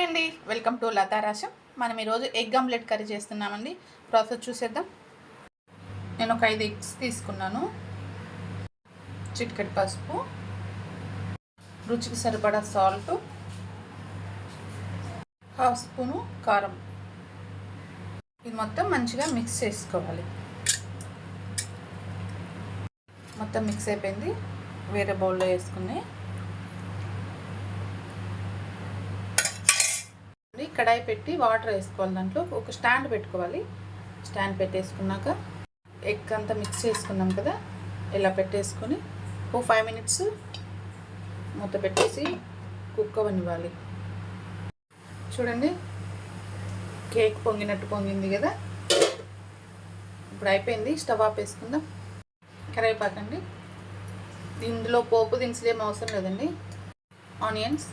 Hi అండి. Welcome to లతారాశం మనం ఈరోజు ఎగ్ ఆమ్లెట్ కర్రీ చేస్తున్నామండి. ప్రాసెస్ చూసేద్దాం. నేను ఒక ఐదు ఎగ్స్ తీసుకున్నాను. చిటికెట్ పసుపు. రుచికి సరిపడా సాల్ట్. హాఫ్ స్పూను కారం. ఇది మొత్తం మంచిగా మిక్స్ చేసుకోవాలి. మొత్తం మిక్స్ అయిపోయింది. వేరే బౌల్లో వేసుకుని కడాయి పెట్టి వాటర్ వేసుకోవాలి దాంట్లో. ఒక స్టాండ్ పెట్టుకోవాలి. స్టాండ్ పెట్టేసుకున్నాక ఎగ్ అంతా మిక్స్ చేసుకున్నాం కదా ఇలా పెట్టేసుకొని ఓ ఫైవ్ మినిట్స్ మూత పెట్టేసి కుక్ అవ్వనివ్వాలి చూడండి కేక్ పొంగినట్టు పొంగింది కదా. ఇప్పుడు అయిపోయింది స్టవ్ ఆఫ్ వేసుకుందాం కరివేపాకండి. ఇందులో పోపు దినుసులు ఏం అవసరం లేదండి. ఆనియన్స్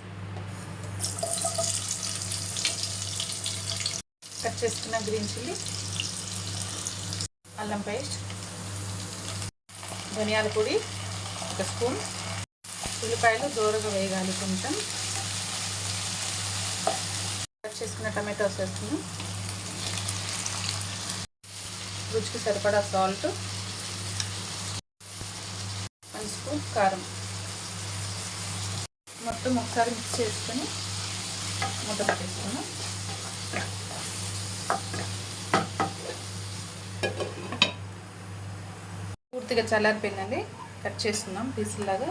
కట్ చేసుకున్న గ్రీన్ చిల్లీ అల్లం పేస్ట్ ధనియాల పొడి ఒక స్పూన్ ఉల్లిపాయలు దూరగా వేయగాలి కొంచెం. కట్ చేసుకున్న టమాటోస్ వేస్తున్నాం రుచికి సరిపడా సాల్ట్ వన్ స్పూన్ కారం. మొత్తం ఒకసారి మిక్స్ చేసుకొని మూత పెట్టేసుకున్నాం పూర్తిగా చల్లారిపోయిందండి కట్ చేసుకుందాం పీసులాగా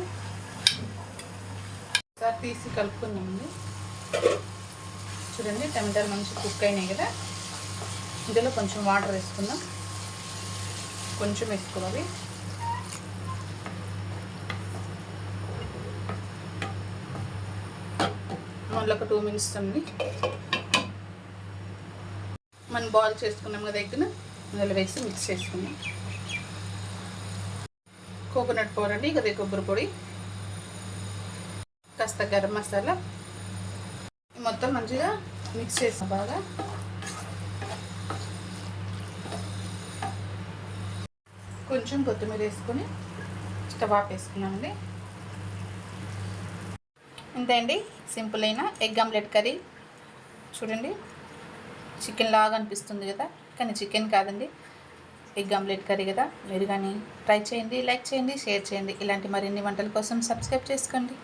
ఒకసారి తీసి కలుపుకుందామండి. చూడండి టమాటాలు మంచిగా కుక్ అయినాయి కదా. ఇందులో కొంచెం వాటర్ వేసుకుందాం. కొంచెం వేసుకోవాలి. మళ్ళీ ఒక టూ మినిట్స్ అండి మనం బాయిల్ చేసుకున్నాం కదా ఎగ్గున. అందులో వేసి మిక్స్ చేసుకున్నాం కోకోనట్ పౌడర్ అండి ఇక కొబ్బరి పొడి. కాస్త గరం మసాలా. మొత్తం మంచిగా మిక్స్ చేసాం బాగా. కొంచెం కొత్తిమీర వేసుకొని స్టవ్ ఆఫ్ వేసుకున్నామండి ఇంతే అండి సింపుల్ అయిన ఎగ్ ఆమ్లెట్ కర్రీ. చూడండి చికెన్ లాగా అనిపిస్తుంది కదా కానీ చికెన్ కాదండి. ఎగ్ ఆమ్లెట్ కర్రీ కదా. మీరు కానీ ట్రై చేయండి లైక్ చేయండి షేర్ చేయండి. ఇలాంటి మరిన్ని వంటల కోసం సబ్స్క్రైబ్ చేసుకోండి.